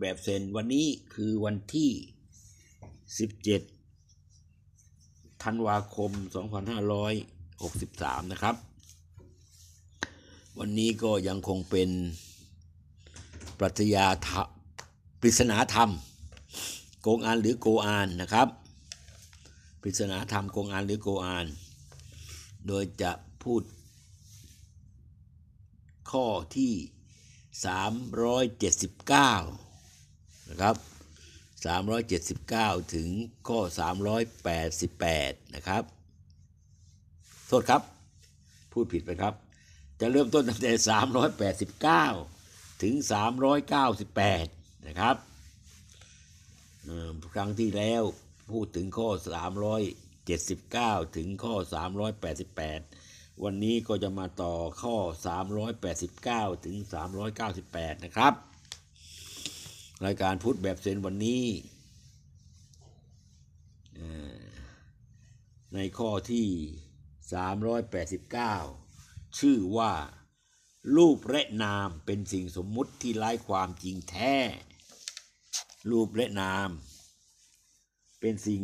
แบบเซนวันนี้คือวันที่ 17 ธันวาคม 2563 นะครับ วันนี้ก็ยังคงเป็นปรัชญาธรรมปริศนาธรรม โกงอานหรือโกอานนะครับ ปริศนาธรรมโกงอานหรือโกอาน โดยจะพูดข้อที่ 379 นะครับ379 ถึงข้อ 388 นะครับ โทษครับ พูดผิดไปครับ จะเริ่มต้นตั้งแต่ 389 ถึง 398 นะครับครั้งที่แล้วพูดถึงข้อ 379 ถึงข้อ 388 วันนี้ก็จะมาต่อข้อ 389 ถึง 398 นะครับ รายการพุทธแบบเซนวันนี้เอ่อในข้อที่ 389 ชื่อว่า รูปและนามเป็นสิ่งสมมุติที่ไร้ความจริงแท้ รูปและนาม เป็นสิ่ง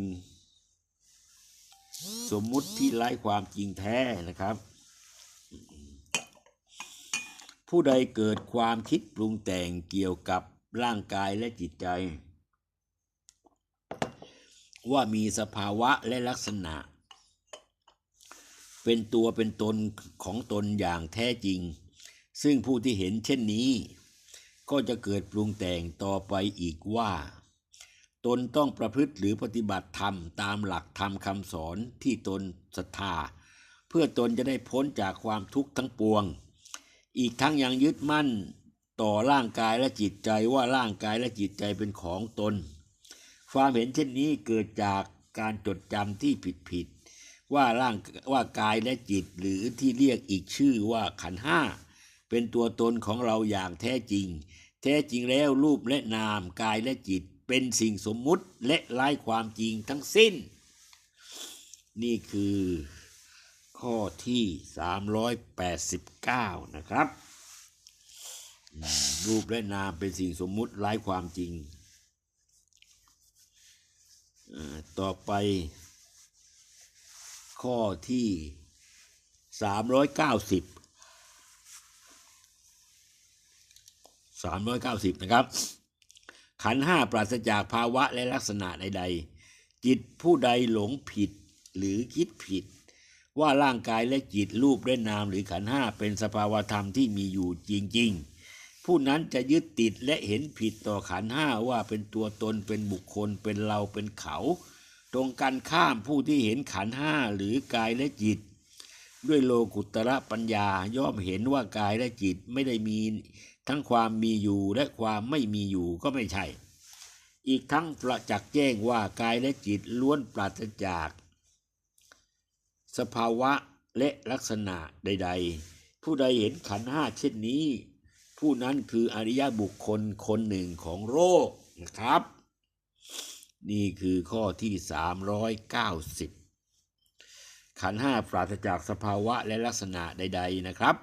สมมุติที่ไร้ความจริงแท้นะครับผู้ใดเกิดความคิดปรุงแต่งเกี่ยวกับ ร่างกายและจิตใจ ว่ามีสภาวะและลักษณะ เป็นตัวเป็นตนของตนอย่างแท้จริง ซึ่งผู้ที่เห็นเช่นนี้ ก็จะเกิดปรุงแต่งต่อไปอีกว่า ตนต้องประพฤติหรือปฏิบัติธรรมตามหลักธรรมคำสอนที่ตนศรัทธา เพื่อตนจะได้พ้นจากความทุกข์ทั้งปวง อีกทั้งยังยึดมั่น ต่อร่างกายและจิตใจว่าร่างกายและจิตใจเป็นของตน ความเห็นเช่นนี้เกิดจากการจดจำที่ผิดผิดๆว่าร่างว่ากายและจิตหรือที่เรียกอีกชื่อว่าขันห้าเป็นตัวตนของเราอย่างแท้จริง แท้จริงแล้วรูปและนามกายและจิตเป็นสิ่งสมมุติและไร้ความจริงทั้งสิ้น นี่คือข้อที่ 389 นะครับ รูปและนามเป็นสิ่งสมมุติไร้ความจริงอ่าต่อไป ข้อที่ 390 390 นะครับ ขันห้าปราศจากภาวะและลักษณะใด ๆ จิตผู้ใดหลงผิดหรือคิดผิด ว่าร่างกายและจิตรูปและนามหรือขันห้าเป็นสภาวธรรมที่มีอยู่จริง ๆ ผู้นั้นจะยึดติดและเห็นผิดต่อขันห้าว่าเป็นตัวตนเป็นบุคคลเป็นเราเป็นเขา ตรงกันข้ามผู้ที่เห็นขันห้าหรือกายและจิต ด้วยโลกุตระปัญญาย่อมเห็นว่ากายและจิตไม่ได้มีทั้งความมีอยู่และความไม่มีอยู่ก็ไม่ใช่ อีกทั้งประจักษ์แจ้งว่ากายและจิตล้วนปราศจาก สภาวะและลักษณะใด ๆ ผู้ใดเห็นขันห้าเช่นนี้ ผู้นั้นคืออริยบุคคลคนหนึ่งของโลกนะครับ นี่คือข้อที่ 390 ขันห้าปราศจากสภาวะและลักษณะใด ๆนะครับ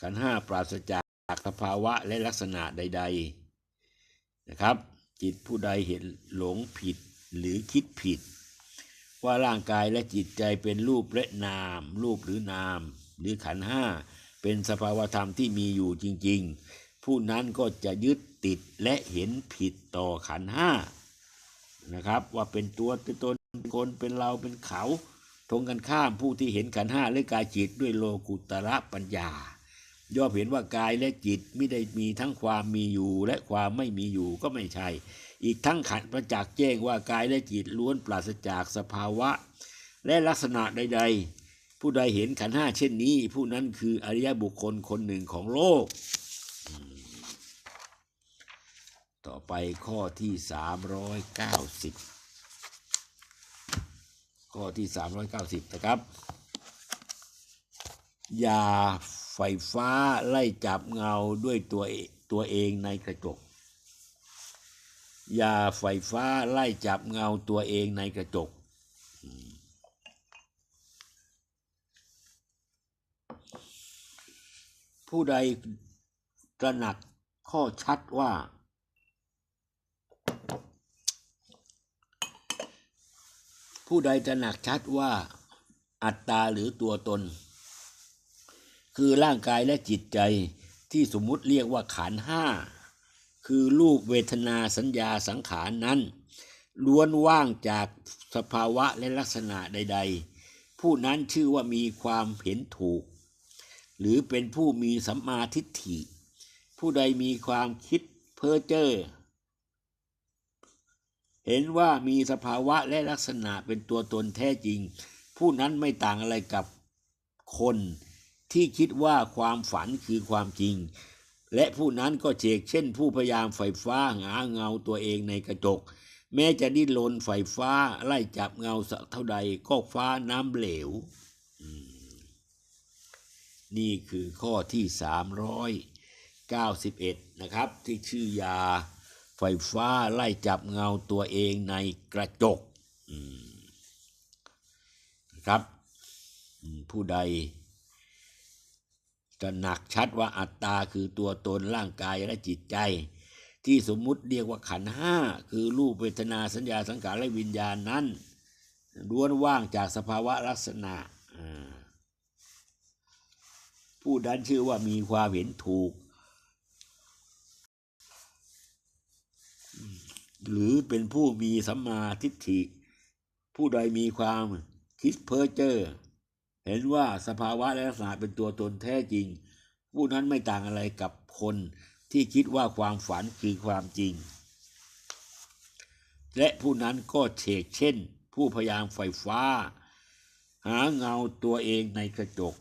ขันห้าปราศจากสภาวะและลักษณะใด ๆนะครับ จิตผู้ใดเห็นหลงผิดหรือคิดผิด ว่าร่างกายและจิตใจเป็นรูปและนาม รูปหรือนาม หรือขันห้า เป็นสภาวธรรมที่มีอยู่จริง ๆ ผู้นั้นก็จะยึดติดและเห็นผิดต่อขันห้านะครับ ว่าเป็นตัวเป็นตนเป็นคนเป็นเราเป็นเขาตรงกันข้ามผู้ที่เห็นขันห้าและกายจิตด้วยโลกุตระปัญญา ย่อมเห็นว่ากายและจิตไม่ได้มีทั้งความมีอยู่และความไม่มีอยู่ก็ไม่ใช่ อีกทั้งขันประจักษ์แจ้งว่ากายและจิตล้วนปราศจากสภาวะ และลักษณะใด ๆ ผู้ใดเห็นขันห้าเช่นนี้ ผู้นั้นคืออริยบุคคลคนหนึ่งของโลก ต่อไปข้อที่ 390 ข้อที่ 390 นะครับอย่าไฟฟ้าไล่จับเงาด้วยตัวตัวเองในกระจกอย่าไฟฟ้าไล่จับเงาตัวเองในกระจก ผู้ใดตระหนักข้อชัดว่า ผู้ใดตระหนักชัดว่าอัตตาหรือตัวตน คือร่างกายและจิตใจที่สมมุติเรียกว่าขันห้าคือรูปเวทนาสัญญาสังขารนนั้น ล้วนว่างจากสภาวะและลักษณะใด ๆ ผู้นั้นชื่อว่ามีความเห็นถูก หรือเป็นผู้มีสัมมาทิฏฐิ ผู้ใดมีความคิดเพ้อเจ้อเห็นว่ามีสภาวะและลักษณะเป็นตัวตนแท้จริง ผู้นั้นไม่ต่างอะไรกับคนที่คิดว่าความฝันคือความจริง และผู้นั้นก็เชกเช่น ผู้พยายามไฟฟ้าหาเงาตัวเองในกระจก แม้จะดิ้นรนไฟฟ้าไล่จับเงาสักเท่าใดก็ฟ้าน้ำเหลว นี่คือข้อที่ 391 นะครับ ที่ชื่อยาไฟฟ้าไล่จับเงาตัวเองในกระจกนะครับผู้ใดตระหนักชัดว่าอัตตาคือตัวตนร่างกายและจิตใจ ที่สมมุติเรียกว่าขันห้าคือรูปเวทนาสัญญาสังขารและวิญญาณนั้นล้วนว่างจากสภาวะลักษณะอ่า ผู้นั้นชื่อว่ามีความเห็นถูก หรือเป็นผู้มีสัมมาทิฏฐิ ผู้ใดมีความคิดเพ้อเจ้อเห็นว่าสภาวะและลักษณะเป็นตัวตนแท้จริง ผู้นั้นไม่ต่างอะไรกับคนที่คิดว่าความฝันคือความจริง และผู้นั้นก็เฉกเช่น ผู้พยายามไฟฟ้า หาเงาตัวเองในกระจก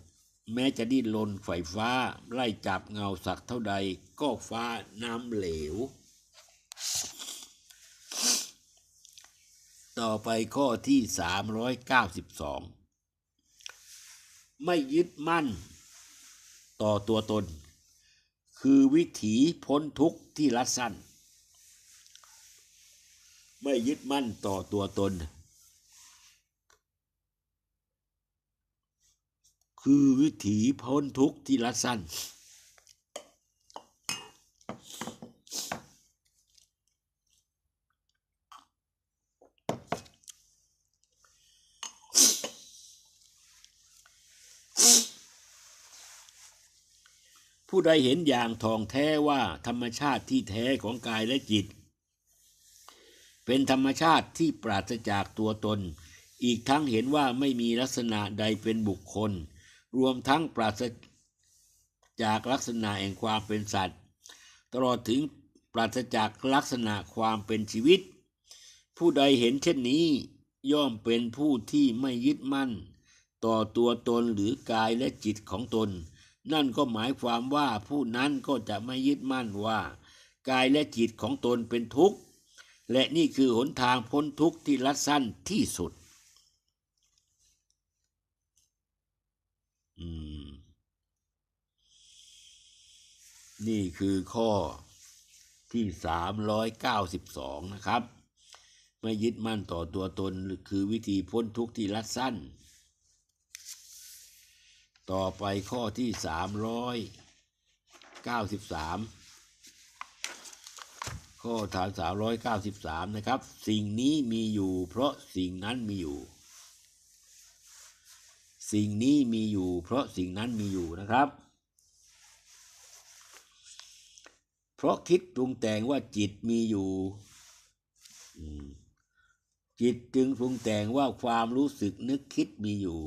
แม้จะดิ้นรนไฟฟ้า ไล่จับเงาสักเท่าใด ก็ฟ้าน้ำเหลว ต่อไปข้อที่ 392 ไม่ยึดมั่น ต่อตัวตน คือวิถีพ้นทุกข์ที่รัดสั้น ไม่ยึดมั่นต่อตัวตน คือวิถีพ้นทุกข์ที่รัดสั้น ผู้ใดเห็นอย่างทองแท้ว่าธรรมชาติที่แท้ของกายและจิต เป็นธรรมชาติที่ปราศจากตัวตน อีกทั้งเห็นว่าไม่มีลักษณะใดเป็นบุคคล รวมทั้งปราศจากลักษณะแห่งความเป็นสัตว์ ตลอดถึงปราศจากลักษณะความเป็นชีวิต ผู้ใดเห็นเช่นนี้ ย่อมเป็นผู้ที่ไม่ยึดมั่น ต่อตัวตนหรือกายและจิตของตน นั่นก็หมายความว่าผู้นั้นก็จะไม่ยึดมั่นว่า กายและจิตของตนเป็นทุกข์ และนี่คือหนทางพ้นทุกข์ที่รัดสั้นที่สุด อืม นี่คือข้อที่สามร้อยเก้าสิบสองนะครับ ไม่ยึดมั่นต่อตัวตนคือวิธีพ้นทุกข์ที่รัดสั้น ต่อไปข้อที่สามร้อยเก้าสิบสามข้อฐานสามร้อยเก้าสิบสามนะครับ สิ่งนี้มีอยู่เพราะสิ่งนั้นมีอยู่ สิ่งนี้มีอยู่ เพราะสิ่งนั้นมีอยู่นะครับ เพราะคิดปรุงแต่งว่าจิตมีอยู่ จิตจึงปรุงแต่งว่าความรู้สึกนึกคิดมีอยู่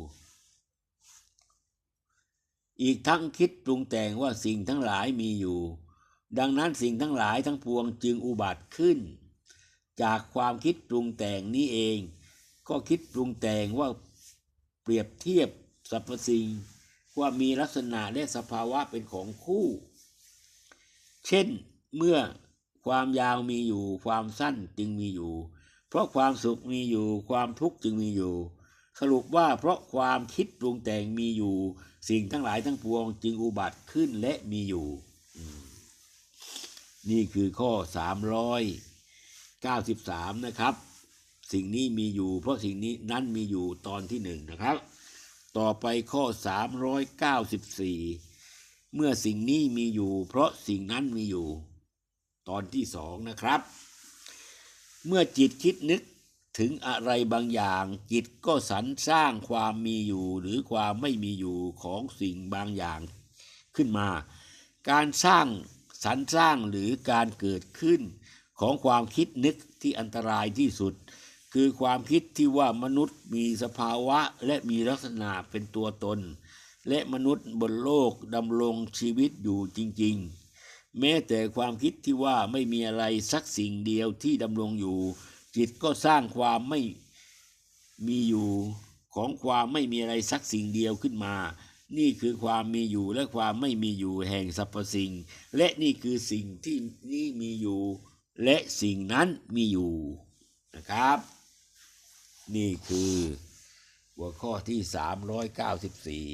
อีกทั้งคิดปรุงแต่งว่าสิ่งทั้งหลายมีอยู่ ดังนั้นสิ่งทั้งหลายทั้งปวงจึงอุบัติขึ้น จากความคิดปรุงแต่งนี้เอง ก็คิดปรุงแต่งว่า เปรียบเทียบสรรพสิ่งว่ามีลักษณะและสภาวะเป็นของคู่ เช่นเมื่อความยาวมีอยู่ ความสั้นจึงมีอยู่ เพราะความสุขมีอยู่ ความทุกข์จึงมีอยู่ สรุปว่าเพราะความคิดปรุงแต่งมีอยู่ สิ่งทั้งหลายทั้งปวงจึงอุบัติขึ้นและมีอยู่ นี่คือข้อ 393 นะครับ สิ่งนี้มีอยู่ เพราะสิ่งนี้นั้นมีอยู่ตอนที่หนึ่งนะครับ ต่อไปข้อ 394 เมื่อสิ่งนี้มีอยู่ เพราะสิ่งนั้นมีอยู่ ตอนที่สองนะครับ เมื่อจิตคิดนึกถึงอะไรบางอย่าง จิตก็สรรสร้างความมีอยู่ หรือความไม่มีอยู่ของสิ่งบางอย่างขึ้นมา การสร้างสรรสร้างหรือการเกิดขึ้นของความคิดนึกที่อันตรายที่สุด คือความคิดที่ว่ามนุษย์มีสภาวะและมีลักษณะเป็นตัวตน และมนุษย์บนโลกดำรงชีวิตอยู่จริง ๆ แม้แต่ความคิดที่ว่าไม่มีอะไรสักสิ่งเดียวที่ดำรงอยู่ จิตก็สร้างความไม่มีอยู่ของความไม่มีอะไรสักสิ่งเดียวขึ้นมา นี่คือความมีอยู่และความไม่มีอยู่แห่งสรรพสิ่ง และนี่คือสิ่งที่นี่มีอยู่ และสิ่งนั้นมีอยู่นะครับ นี่คือหัวข้อที่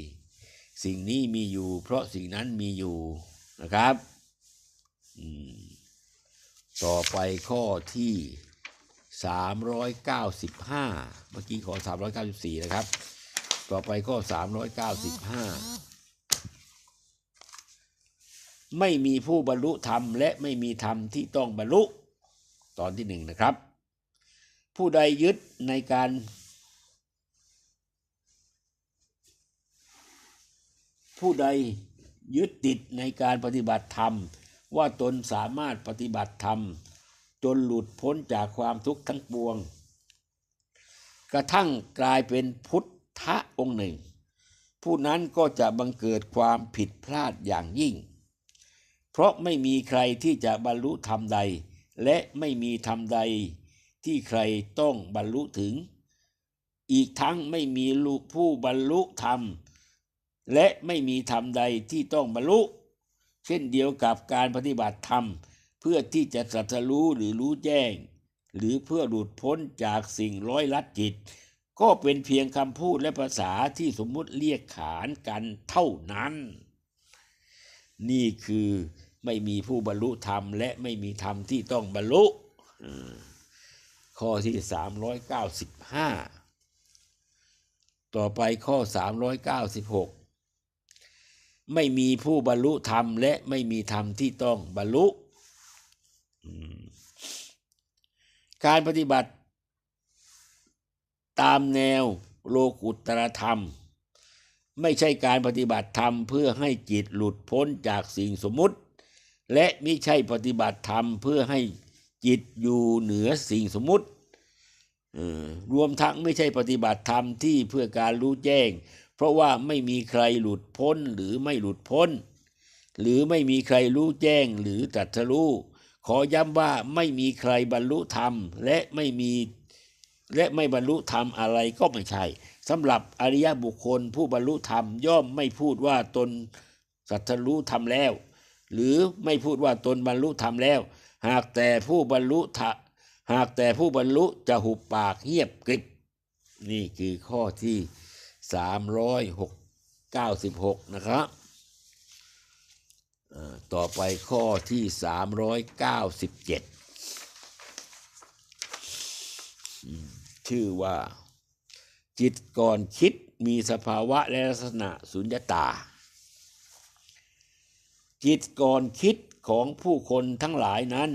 394 สิ่งนี้มีอยู่ เพราะสิ่งนั้นมีอยู่นะครับอืมต่อไปข้อที่ 395 เมื่อกี้ขอ 394 นะครับ ต่อไปข้อ 395 ไม่มีผู้บรรลุธรรม และไม่มีธรรมที่ต้องบรรลุ ตอนที่หนึ่งนะครับ ผู้ใดยึดในการผู้ใดยึดติดในการปฏิบัติธรรม ว่าตนสามารถปฏิบัติธรรม จนหลุดพ้นจากความทุกข์ทั้งปวง กระทั่งกลายเป็นพุทธะองค์หนึ่ง ผู้นั้นก็จะบังเกิดความผิดพลาดอย่างยิ่ง เพราะไม่มีใครที่จะบรรลุธรรมใด และไม่มีธรรมใด ที่ใครต้องบรรลุถึง อีกทั้งไม่มีผู้บรรลุธรรม และไม่มีธรรมใดที่ต้องบรรลุ เช่นเดียวกับการปฏิบัติธรรม เพื่อที่จะตรัสรู้หรือรู้แจ้ง หรือเพื่อหลุดพ้นจากสิ่งร้อยลัดจิต ก็เป็นเพียงคำพูดและภาษาที่สมมุติเรียกขานกันเท่านั้น นี่คือไม่มีผู้บรรลุธรรม และไม่มีธรรมที่ต้องบรรลุ ข้อที่ 395 ต่อไปข้อ 396 ไม่มีผู้บรรลุธรรมและไม่มีธรรมที่ต้องบรรลุ การปฏิบัติตามแนวโลกุตรธรรม ไม่ใช่การปฏิบัติธรรมเพื่อให้จิตหลุดพ้นจากสิ่งสมมุติ และไม่ใช่ปฏิบัติธรรมเพื่อให้ จิตอยู่เหนือสิ่งสมมุติรวมทั้งไม่ใช่ปฏิบัติธรรมที่เพื่อการรู้แจ้ง เพราะว่าไม่มีใครหลุดพ้นหรือไม่หลุดพ้น หรือไม่มีใครรู้แจ้งหรือตรัสรู้ขอย้ำว่าไม่มีใครบรรลุธรรม และไม่มีและไม่บรรลุธรรมอะไรก็ไม่ใช่สำหรับอริยบุคคลผู้บรรลุธรรมย่อมไม่พูดว่าตนสัตรู้ธรรมแล้ว หรือไม่พูดว่าตนบรรลุธรรมแล้ว หากแต่ผู้บรรลุธรรมหากแต่ผู้บรรลุจะหุบปากเงียบกริบ นี่คือข้อที่ 396 นะครับต่อไปข้อที่ 397อืมชื่อว่า จิตก่อนคิดมีสภาวะและลักษณะสุญญตา จิตก่อนคิด ของผู้คนทั้งหลายนั้น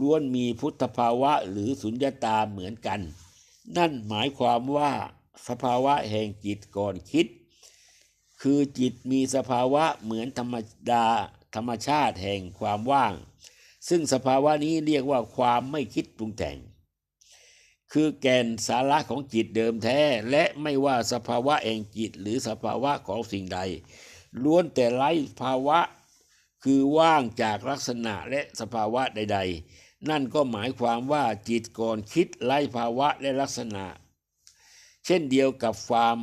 ล้วนมีพุทธภาวะหรือสุญญตาเหมือนกัน นั่นหมายความว่าสภาวะแห่งจิตก่อนคิด คือจิตมีสภาวะเหมือนธรรมดาธรรมชาติแห่งความว่าง ซึ่งสภาวะนี้เรียกว่าความไม่คิดปรุงแต่ง คือแก่นสาระของจิตเดิมแท้ และไม่ว่าสภาวะแห่งจิตหรือสภาวะของสิ่งใด ล้วนแต่ไร้ภาวะ คือว่างจากลักษณะและสภาวะใด ๆ นั่นก็หมายความว่าจิตก่อนคิดไร้ภาวะและลักษณะ เช่นเดียวกับความ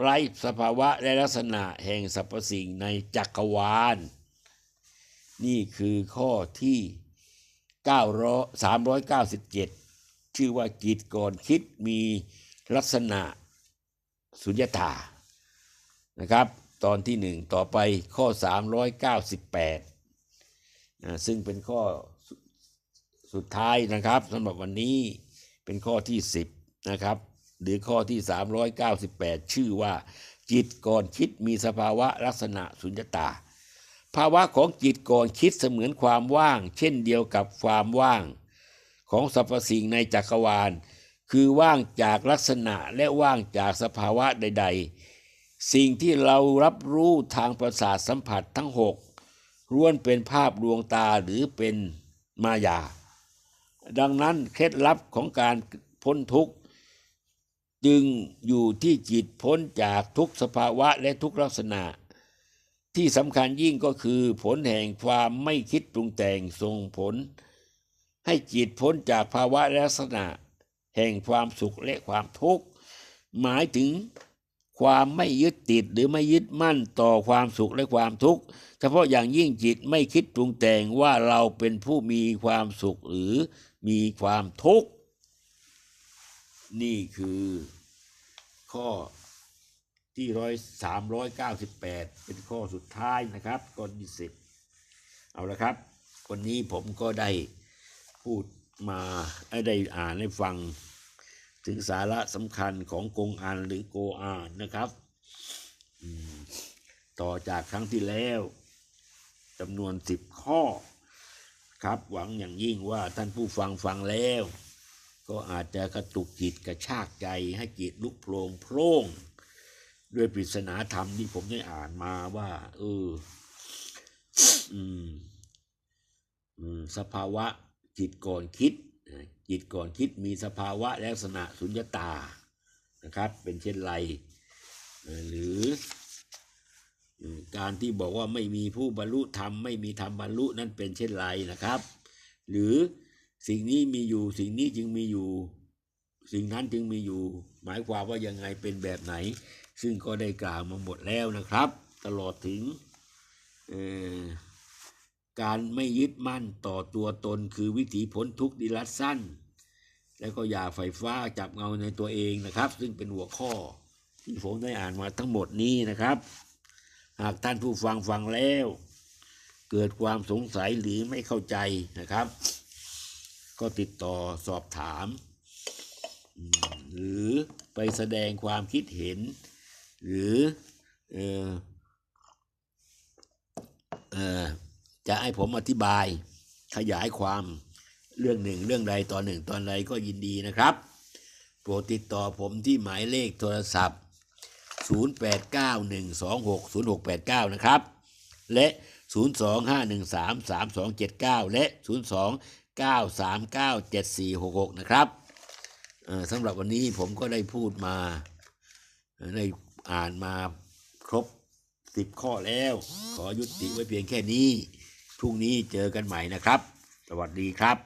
ไร้สภาวะและลักษณะแห่งสรรพสิ่งในจักรวาล นี่คือข้อที่397 ชื่อว่าจิตก่อนคิดมีลักษณะสุญญตานะครับ ตอนที่หนึ่งต่อไปข้อ 398นะซึ่งเป็นข้อสุสดท้ายนะครับสำหรับวันนี้เป็นข้อที่ 10 นะครับ หรือข้อที่ 398 ชื่อว่า จิตก่อนคิดมีสภาวะลักษณะสุญญตา ภาวะของจิตก่อนคิดเสมือนความว่าง เช่นเดียวกับความว่าง ของสรรพสิ่งในจักรวาล คือว่างจากลักษณะและว่างจากสภาวะใด ๆ สิ่งที่เรารับรู้ทางประสาทสัมผัสทั้งหกล้วนเป็นภาพลวงตาหรือเป็นมายา ดังนั้นเคล็ดลับของการพ้นทุกข์ จึงอยู่ที่จิตพ้นจากทุกสภาวะและทุกลักษณะ ที่สำคัญยิ่งก็คือผลแห่งความไม่คิดปรุงแต่งส่งผล ให้จิตพ้นจากภาวะและลักษณะ แห่งความสุขและความทุกข์ หมายถึง ความไม่ยึดติดหรือไม่ยึดมั่นต่อความสุขและความทุกข์ เฉพาะอย่างยิ่งจิตไม่คิดปรุงแต่งว่าเราเป็นผู้มีความสุขหรือมีความทุกข์ นี่คือข้อที่ร้อยสามร้อยเก้าสิบแปดเป็นข้อสุดท้ายนะครับข้อที่สิบเอาละครับ วันนี้ผมก็ได้พูดมาเอ้ได้อ่านให้ฟัง ถึงสาระสำคัญของกงอันหรือโกอานนะครับ ต่อจากครั้งที่แล้วจำนวนสิบข้อครับหวังอย่างยิ่งว่าท่านผู้ฟังฟังแล้ว ก็อาจจะกระตุกจิตกระชากใจให้จิตลุกโพลงโพร่ง ด้วยปริศนาธรรมที่ผมได้อ่านมาว่า เอออืม สภาวะจิตก่อนคิด จิตก่อนคิดมีสภาวะลักษณะสุญญตานะครับเป็นเช่นไร หรือการที่บอกว่าไม่มีผู้บรรลุธรรมไม่มีธรรมบรรลุนั่นเป็นเช่นไรนะครับ หรือสิ่งนี้มีอยู่สิ่งนี้จึงมีอยู่สิ่งนั้นจึงมีอยู่ หมายความว่ายังไงเป็นแบบไหน ซึ่งก็ได้กล่าวมาหมดแล้วนะครับ ตลอดถึงเอ่อ การไม่ยึดมั่นต่อตัวตนคือวิถีพ้นทุกข์ดิรัตสั้น แล้วก็อย่าไฟฟ้าจับเงาในตัวเองนะครับ ซึ่งเป็นหัวข้อที่ผมได้อ่านมาทั้งหมดนี้นะครับ หากท่านผู้ฟังฟังแล้ว เกิดความสงสัยหรือไม่เข้าใจนะครับ ก็ติดต่อสอบถาม หรือไปแสดงความคิดเห็น หรือเออเออ จะให้ผมอธิบายขยายความเรื่องหนึ่งเรื่องใดตอนหนึ่งตอนใดก็ยินดีนะครับ โปรดติดต่อผมที่หมายเลขโทรศัพท์ 0891260689 นะครับ และ 025133279 และ 029397466 นะครับเอ่อสำหรับวันนี้ผมก็ได้พูดมาได้อ่านมาครบสิบข้อแล้ว ขอยุติไว้เพียงแค่นี้ พรุ่งนี้เจอกันใหม่นะครับ สวัสดีครับ